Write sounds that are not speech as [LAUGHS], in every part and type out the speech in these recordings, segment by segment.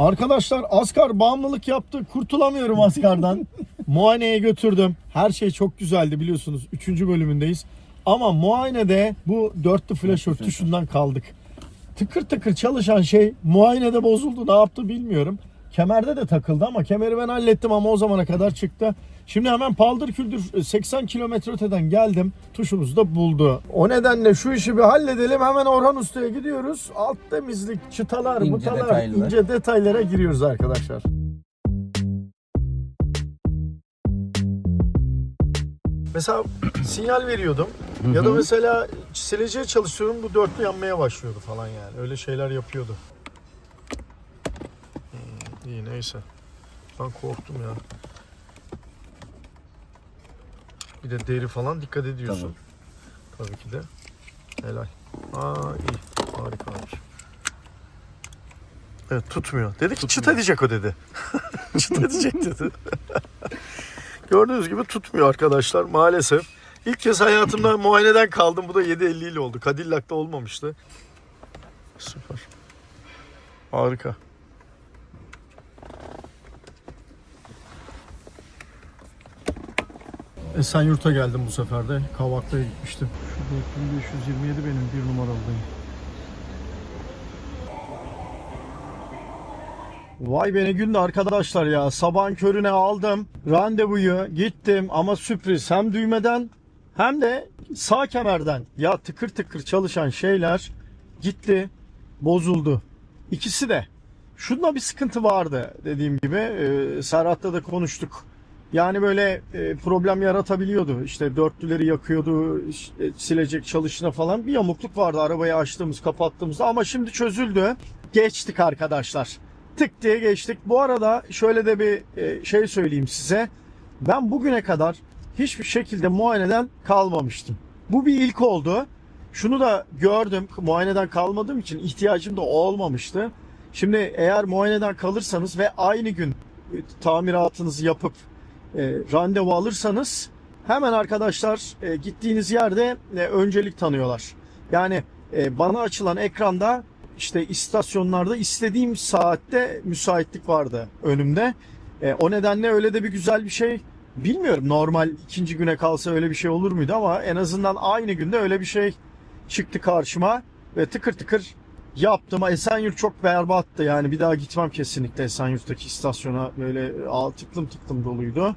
Arkadaşlar Asgar bağımlılık yaptı. Kurtulamıyorum Asgar'dan. [LAUGHS] Muayeneye götürdüm. Her şey çok güzeldi biliyorsunuz. Üçüncü bölümündeyiz. Ama muayenede bu dörtlü flaşör tuşundan kaldık. Tıkır tıkır çalışan şey muayenede bozuldu. Ne yaptı bilmiyorum. Kemerde de takıldı ama kemeri ben hallettim ama o zamana kadar çıktı. Şimdi hemen paldır küldür 80 kilometre öteden geldim. Tuşumuzu da buldu. O nedenle şu işi bir halledelim. Hemen Orhan Usta'ya gidiyoruz. Alt temizlik, çıtalar, İnce mıtalar, detaylılar. ince detaylara giriyoruz arkadaşlar. Mesela [CLEARS THROAT] sinyal veriyordum. Ya da mesela sileceğe çalışıyorum bu dörtlü yanmaya başlıyordu falan yani. Öyle şeyler yapıyordu. Hmm, iyi neyse. Ben korktum ya. Bir de deri falan dikkat ediyorsun. Tabii ki de. Helal. Aa iyi. Harika olmuş. Evet tutmuyor. Dedi ki çıt edecek o dedi. [LAUGHS] çıt edecek dedi. [LAUGHS] Gördüğünüz gibi tutmuyor arkadaşlar maalesef. İlk kez hayatımda muayeneden kaldım. Bu da 7.50 ile oldu. Cadillac'ta olmamıştı. Süper. Harika. Esenyurt'a geldim bu sefer de. Kavaklı'ya gitmiştim. Şu 4527 benim bir numaralıdayım. Vay be ne gündü arkadaşlar ya. Sabahın körüne aldım. Randevuyu gittim ama sürpriz. Hem düğmeden hem de sağ kemerden. Ya tıkır tıkır çalışan şeyler gitti. Bozuldu. İkisi de. Şunda bir sıkıntı vardı dediğim gibi. Ee, Serhat'ta da konuştuk. Yani böyle e, problem yaratabiliyordu. İşte dörtlüleri yakıyordu, işte silecek çalışına falan. Bir yamukluk vardı arabayı açtığımız, kapattığımızda ama şimdi çözüldü. Geçtik arkadaşlar. Tık diye geçtik. Bu arada şöyle de bir e, şey söyleyeyim size. Ben bugüne kadar hiçbir şekilde muayeneden kalmamıştım. Bu bir ilk oldu. Şunu da gördüm. Muayeneden kalmadığım için ihtiyacım da olmamıştı. Şimdi eğer muayeneden kalırsanız ve aynı gün e, tamiratınızı yapıp e, randevu alırsanız hemen arkadaşlar e, gittiğiniz yerde e, öncelik tanıyorlar. Yani e, bana açılan ekranda işte istasyonlarda istediğim saatte müsaitlik vardı önümde. E, o nedenle öyle de bir güzel bir şey bilmiyorum. Normal ikinci güne kalsa öyle bir şey olur muydu ama en azından aynı günde öyle bir şey çıktı karşıma ve tıkır tıkır yaptım. Esenyurt çok berbattı yani bir daha gitmem kesinlikle Esenyurt'taki istasyona böyle aa, tıklım tıklım doluydu.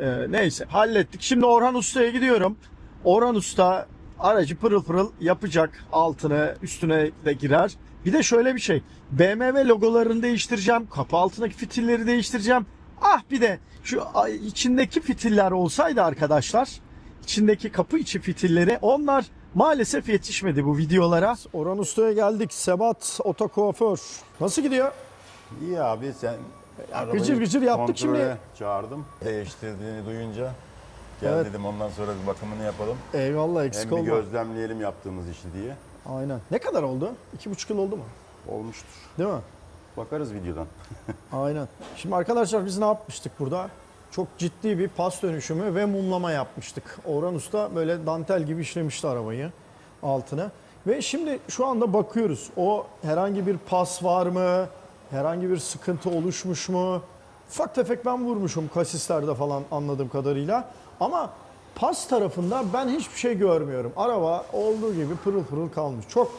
Ee, neyse hallettik. Şimdi Orhan Usta'ya gidiyorum. Orhan Usta aracı pırıl pırıl yapacak. Altına üstüne de girer. Bir de şöyle bir şey. BMW logolarını değiştireceğim. Kapı altındaki fitilleri değiştireceğim. Ah bir de şu içindeki fitiller olsaydı arkadaşlar. içindeki kapı içi fitilleri onlar maalesef yetişmedi bu videolara. Orhan Usta'ya geldik. Sebat Otokuaför. Nasıl gidiyor? İyi abi sen arabayı gıcır gıcır yaptık kontrole şimdi. çağırdım. Değiştirdiğini duyunca gel Evet. dedim ondan sonra bir bakımını yapalım. Eyvallah eksik Hem bir olma. gözlemleyelim yaptığımız işi diye. Aynen. Ne kadar oldu? İki buçuk yıl oldu mu? Olmuştur. Değil mi? Bakarız videodan. [LAUGHS] Aynen. Şimdi arkadaşlar biz ne yapmıştık burada? Çok ciddi bir pas dönüşümü ve mumlama yapmıştık. Orhan Usta böyle dantel gibi işlemişti arabayı altına. Ve şimdi şu anda bakıyoruz. O herhangi bir pas var mı? Herhangi bir sıkıntı oluşmuş mu? Ufak tefek ben vurmuşum kasislerde falan anladığım kadarıyla. Ama pas tarafında ben hiçbir şey görmüyorum. Araba olduğu gibi pırıl pırıl kalmış. Çok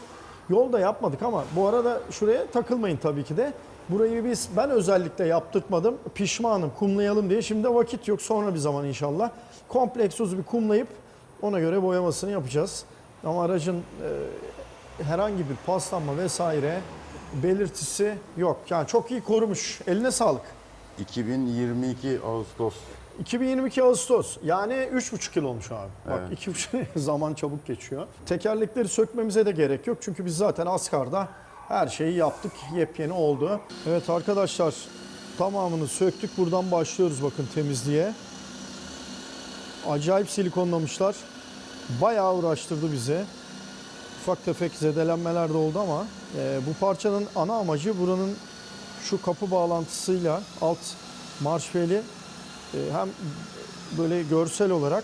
Yolda yapmadık ama bu arada şuraya takılmayın tabii ki de. Burayı biz ben özellikle yaptırtmadım. Pişmanım kumlayalım diye. Şimdi vakit yok sonra bir zaman inşallah. Komple egzozu bir kumlayıp ona göre boyamasını yapacağız. Ama aracın e, herhangi bir paslanma vesaire belirtisi yok. Yani çok iyi korumuş. Eline sağlık. 2022 Ağustos 2022 Ağustos yani 3,5 yıl olmuş abi. Bak Evet. 2,5 [LAUGHS] zaman çabuk geçiyor. Tekerlekleri sökmemize de gerek yok çünkü biz zaten Askar'da her şeyi yaptık. Yepyeni oldu. Evet arkadaşlar tamamını söktük. Buradan başlıyoruz bakın temizliğe. Acayip silikonlamışlar. Bayağı uğraştırdı bizi. Ufak tefek zedelenmeler de oldu ama e, bu parçanın ana amacı buranın şu kapı bağlantısıyla alt marşveli e, hem böyle görsel olarak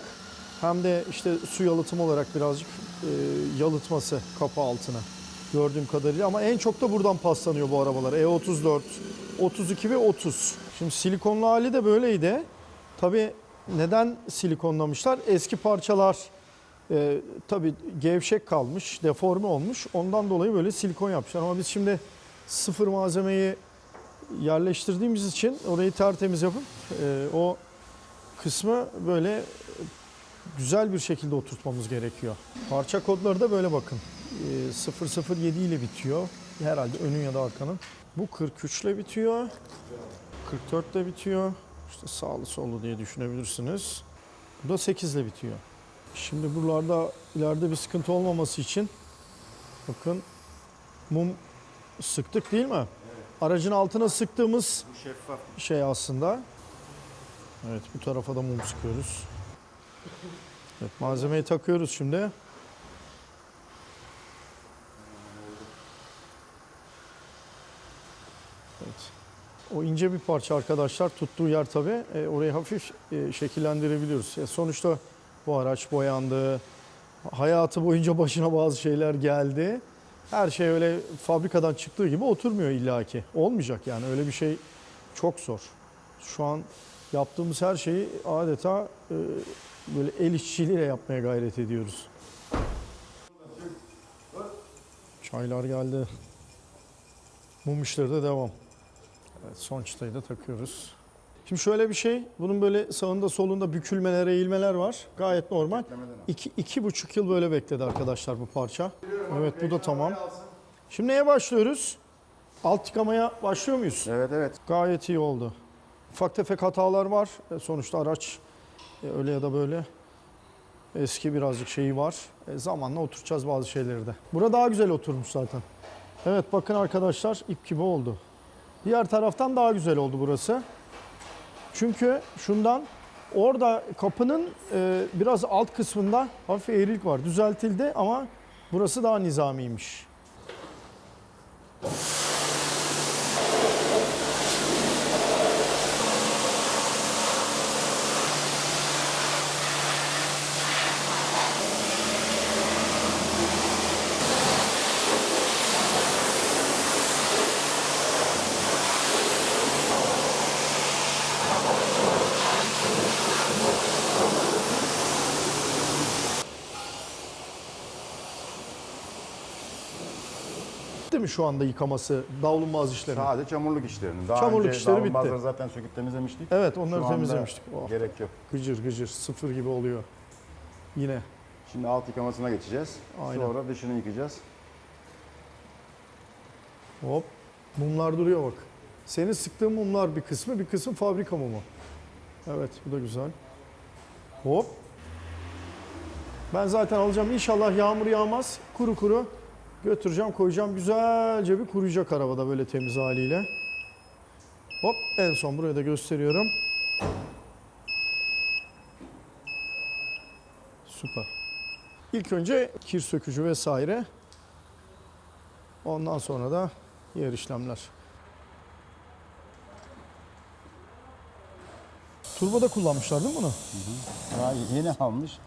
hem de işte su yalıtımı olarak birazcık e, yalıtması kapı altına gördüğüm kadarıyla ama en çok da buradan paslanıyor bu arabalar. E34, 32 ve 30. Şimdi silikonlu hali de böyleydi. Tabii neden silikonlamışlar? Eski parçalar e, tabii gevşek kalmış, deforme olmuş. Ondan dolayı böyle silikon yapmışlar. Ama biz şimdi sıfır malzemeyi yerleştirdiğimiz için orayı tertemiz yapıp e, o kısmı böyle güzel bir şekilde oturtmamız gerekiyor. Parça kodları da böyle bakın. E, 007 ile bitiyor. Herhalde önün ya da arkanın. Bu 43 ile bitiyor. 44 ile bitiyor. İşte sağlı sollu diye düşünebilirsiniz. Bu da 8 ile bitiyor. Şimdi buralarda ileride bir sıkıntı olmaması için bakın mum sıktık değil mi? Aracın altına sıktığımız şey aslında. Evet bu tarafa da mum sıkıyoruz. Evet malzemeyi takıyoruz şimdi. O ince bir parça arkadaşlar tuttuğu yer tabi orayı hafif e, şekillendirebiliyoruz. E, sonuçta bu araç boyandı. Hayatı boyunca başına bazı şeyler geldi. Her şey öyle fabrikadan çıktığı gibi oturmuyor illaki. Olmayacak yani öyle bir şey çok zor. Şu an yaptığımız her şeyi adeta e, böyle el işçiliğiyle yapmaya gayret ediyoruz. Çaylar geldi. Mum işleri de devam. Evet, son çıtayı da takıyoruz. Şimdi şöyle bir şey, bunun böyle sağında solunda bükülmeler, eğilmeler var. Gayet normal. İki, iki buçuk yıl böyle bekledi arkadaşlar bu parça. Evet bu da tamam. Şimdi neye başlıyoruz? Alt tıkamaya başlıyor muyuz? Evet evet. Gayet iyi oldu. Ufak tefek hatalar var. E, Sonuçta araç e, öyle ya da böyle eski birazcık şeyi var. E, Zamanla oturacağız bazı şeyleri de. Burada daha güzel oturmuş zaten. Evet bakın arkadaşlar ip gibi oldu. Diğer taraftan daha güzel oldu burası. Çünkü şundan orada kapının e, biraz alt kısmında hafif eğrilik var. Düzeltildi ama burası daha nizamiymiş. Mi şu anda yıkaması, davlumbaz işleri? Sadece çamurluk işlerinin. Daha Çamurluk önce işleri bitti. zaten söküp temizlemiştik. Evet Şu onları anda temizlemiştik. Oh, Gerek yok. gıcır gıcır sıfır gibi oluyor. Yine. Şimdi alt yıkamasına geçeceğiz. Aynen. Sonra dışını yıkayacağız. Hop. Mumlar duruyor bak. Senin sıktığın mumlar bir kısmı, bir kısmı fabrika mumu. Evet bu da güzel. Hop. Ben zaten alacağım inşallah yağmur yağmaz. Kuru kuru götüreceğim koyacağım. Güzelce bir kuruyacak arabada böyle temiz haliyle. Hop en son buraya da gösteriyorum. Süper. İlk önce kir sökücü vesaire. Ondan sonra da diğer işlemler. Turboda kullanmışlar değil mi bunu? Ha, yeni almış.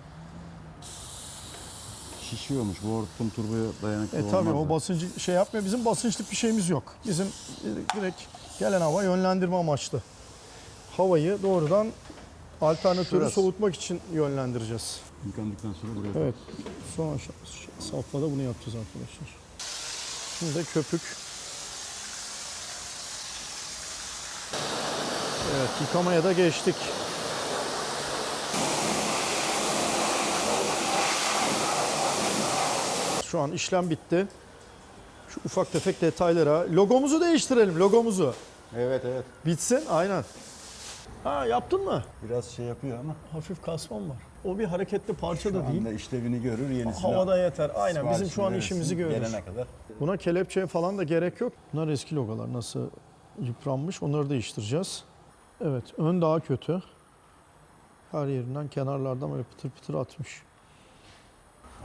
Şişiyormuş. Bu hortum turboya dayanıklı E olmaz. tabii o basıncı şey yapmıyor. Bizim basınçlık bir şeyimiz yok. Bizim e, direkt gelen hava yönlendirme amaçlı. Havayı doğrudan alternatörü Şurası. soğutmak için yönlendireceğiz. Yıkandıktan sonra buraya Evet. Son aşağı, safhada bunu yapacağız arkadaşlar. Şimdi de köpük. Evet yıkamaya da geçtik. Şu an işlem bitti. Şu ufak tefek detaylara. Logomuzu değiştirelim logomuzu. Evet evet. Bitsin aynen. Ha yaptın mı? Biraz şey yapıyor ama. Hafif kasmam var. O bir hareketli parça da Şu değil. anda işlevini görür yenisini. Havada yeter. Aynen bizim şu an işimizi görür. Gelene kadar. Buna kelepçeye falan da gerek yok. Bunlar eski logolar nasıl yıpranmış onları değiştireceğiz. Evet ön daha kötü. Her yerinden kenarlardan böyle pıtır pıtır atmış.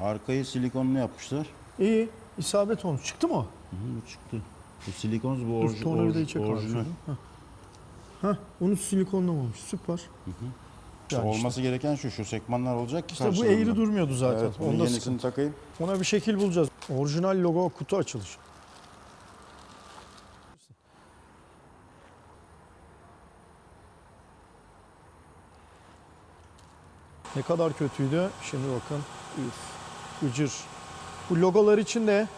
Arkayı silikonlu yapmışlar. İyi. isabet olmuş. Çıktı mı? o? Hı, çıktı. Bu silikon bu Dur orji, tornavidayı orji, çek abi. orijinal. şuradan. Heh. Heh, onu silikonlamamış. Süper. İşte Yani Olması gereken şu, şu sekmanlar olacak ki İşte bu eğri durmuyordu zaten. Evet, bunun yenisini sıkıntı. takayım. Ona bir şekil bulacağız. Orijinal logo kutu açılışı. Ne kadar kötüydü. Şimdi bakın. Üf. Gıcır. Bu logolar için de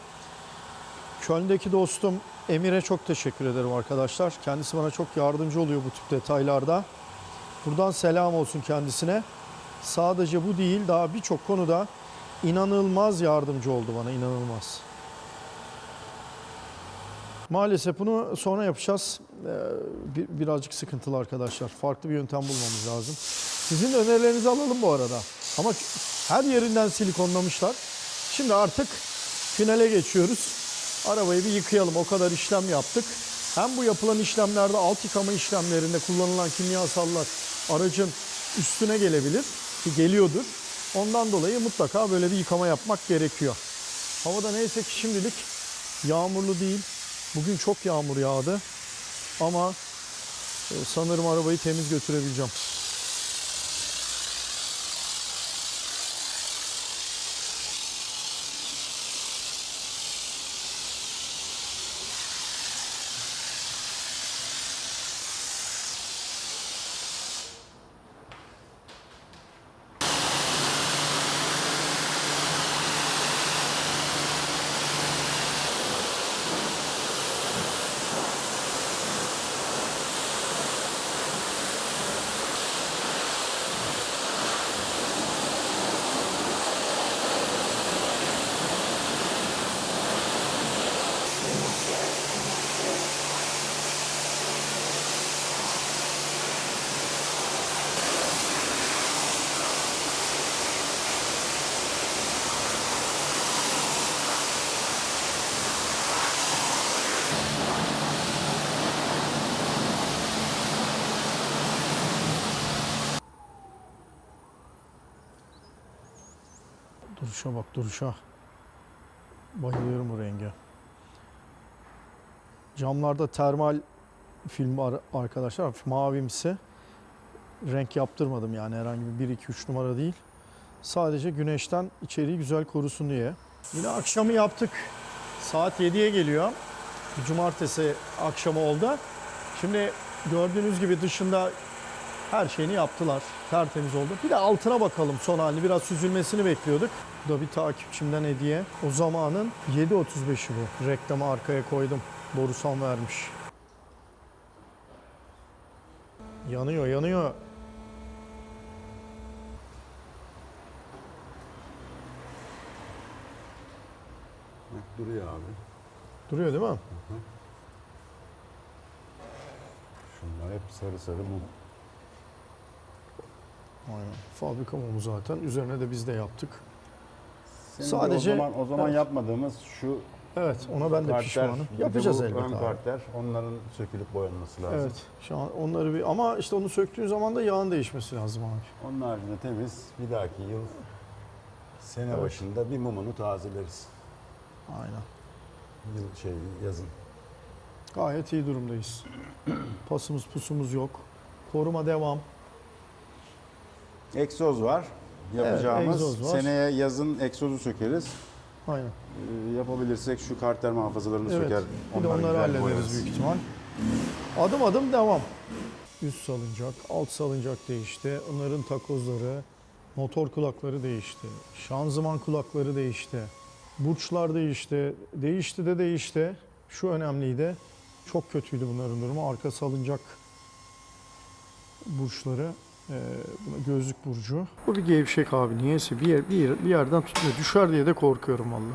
Köln'deki dostum Emir'e çok teşekkür ederim arkadaşlar. Kendisi bana çok yardımcı oluyor bu tip detaylarda. Buradan selam olsun kendisine. Sadece bu değil daha birçok konuda inanılmaz yardımcı oldu bana inanılmaz. Maalesef bunu sonra yapacağız. Ee, bir- birazcık sıkıntılı arkadaşlar. Farklı bir yöntem bulmamız lazım. Sizin önerilerinizi alalım bu arada. Ama her yerinden silikonlamışlar. Şimdi artık finale geçiyoruz. Arabayı bir yıkayalım. O kadar işlem yaptık. Hem bu yapılan işlemlerde alt yıkama işlemlerinde kullanılan kimyasallar aracın üstüne gelebilir ki geliyordur. Ondan dolayı mutlaka böyle bir yıkama yapmak gerekiyor. Havada neyse ki şimdilik yağmurlu değil. Bugün çok yağmur yağdı. Ama e, sanırım arabayı temiz götürebileceğim. Duruşa bak duruşa. Bayılıyorum bu renge. Camlarda termal film var arkadaşlar. Mavimsi. Renk yaptırmadım yani herhangi bir 1-2-3 numara değil. Sadece güneşten içeriği güzel korusun diye. Yine akşamı yaptık. Saat 7'ye geliyor. Cumartesi akşamı oldu. Şimdi gördüğünüz gibi dışında her şeyini yaptılar. Tertemiz oldu. Bir de altına bakalım son halini. Biraz süzülmesini bekliyorduk. Bu da bir takipçimden hediye. O zamanın 7.35'i bu. Reklamı arkaya koydum. Borusan vermiş. Yanıyor, yanıyor. Duruyor abi. Duruyor değil mi? Şunlar hep sarı sarı bu. Aynen. Fabrika mumu zaten. Üzerine de biz de yaptık. Senin de Sadece- o zaman, o zaman Evet. yapmadığımız şu Evet, ona ben de pişmanım. Yapacağız bu elbet ön abi. karter, onların sökülüp boyanması lazım. Evet. Şu an onları bir ama işte onu söktüğün zaman da yağın değişmesi lazım abi. Onun haricinde temiz. Bir dahaki yıl sene Evet. başında bir mumunu tazeleriz. Aynen. Yıl şey yazın. Gayet iyi durumdayız. [CLEARS THROAT] Pasımız pusumuz yok. Koruma devam. Egzoz var. Yapacağımız egzoz var. seneye yazın egzozu sökeriz. Aynen. Ee, yapabilirsek şu karter muhafazalarını Evet. söker. Bir de onları hallederiz boyarız. büyük ihtimal. Adım adım devam. Üst salıncak, alt salıncak değişti. Onların takozları, motor kulakları değişti. Şanzıman kulakları değişti. Burçlar değişti. Değişti de değişti. Şu önemliydi. Çok kötüydü bunların durumu. Arka salıncak burçları. Ee, buna gözlük burcu. Bu bir gevşek abi. Niyeyse bir, yer, bir, yer, bir yerden tutmuyor. Düşer diye de korkuyorum valla.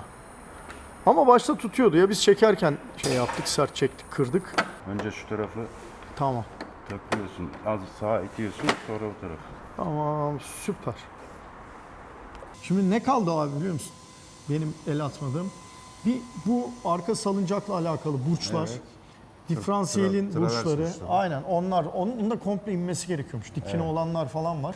Ama başta tutuyordu ya biz çekerken şey yaptık sert çektik kırdık. Önce şu tarafı Tamam. takıyorsun. Az sağa itiyorsun sonra o tarafı. Tamam süper. Şimdi ne kaldı abi biliyor musun? Benim el atmadığım. Bir bu arka salıncakla alakalı burçlar. Evet. Diferansiyelin Tra- travers burçları. burçları. Aynen onlar. Onun da komple inmesi gerekiyormuş. Dikine olanlar falan var.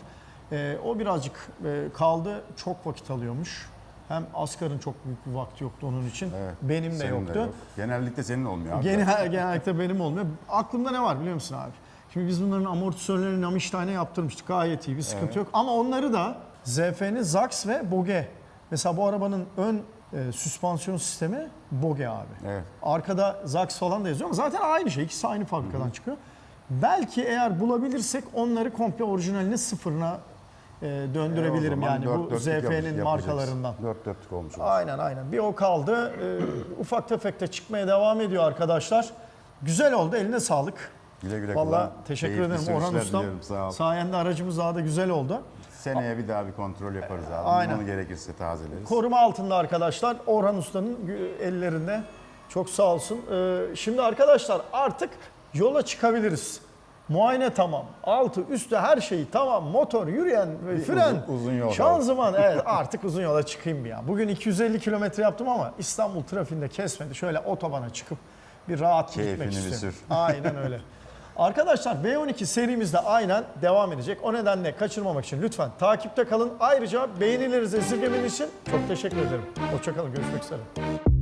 Ee, o birazcık e, kaldı. Çok vakit alıyormuş. Hem Asgar'ın çok büyük bir vakti yoktu onun için. Evet. Benim de Senin yoktu. yok. Genellikle senin olmuyor abi. Genel, [LAUGHS] genellikle benim olmuyor. Aklımda ne var biliyor musun abi? Şimdi biz bunların amortisörlerini Namiştay'ına yaptırmıştık. Gayet iyi bir sıkıntı yok. Ama onları da ZF'nin Zax ve Boge. Mesela bu arabanın ön e, süspansiyon sistemi Boge abi. Evet. Arkada Zax falan da yazıyor ama zaten aynı şey. İkisi aynı fabrikadan çıkıyor. Belki eğer bulabilirsek onları komple orijinaline sıfırına e, döndürebilirim E, yani dört bu ZF'nin markalarından. Dört dörtlük olmuş olsun. Aynen aynen. Bir o kaldı. Ee, ufak tefek de çıkmaya devam ediyor arkadaşlar. Güzel oldu. Eline sağlık. Güle güle Vallahi kullan. teşekkür ederim Orhan Ustam. Sayende aracımız daha da güzel oldu. Seneye bir daha bir kontrol yaparız abi. Aynen. Onu gerekirse tazeleriz. Koruma altında arkadaşlar. Orhan Usta'nın ellerinde. Çok sağ olsun. Ee, şimdi arkadaşlar artık yola çıkabiliriz. Muayene tamam. Altı, üstü her şeyi tamam. Motor, yürüyen, fren, uzun- uzun yol. şanzıman. Evet artık uzun yola çıkayım bir ya. Bugün 250 kilometre yaptım ama İstanbul trafiğinde kesmedi. Şöyle otobana çıkıp bir rahat gitmek Keyfini bir istiyorum. sür. Aynen öyle. [LAUGHS] Arkadaşlar V12 serimizde aynen devam edecek. O nedenle kaçırmamak için lütfen takipte kalın. Ayrıca beğenilerinizi esirgemeniz için çok teşekkür ederim. Hoşçakalın. Görüşmek üzere.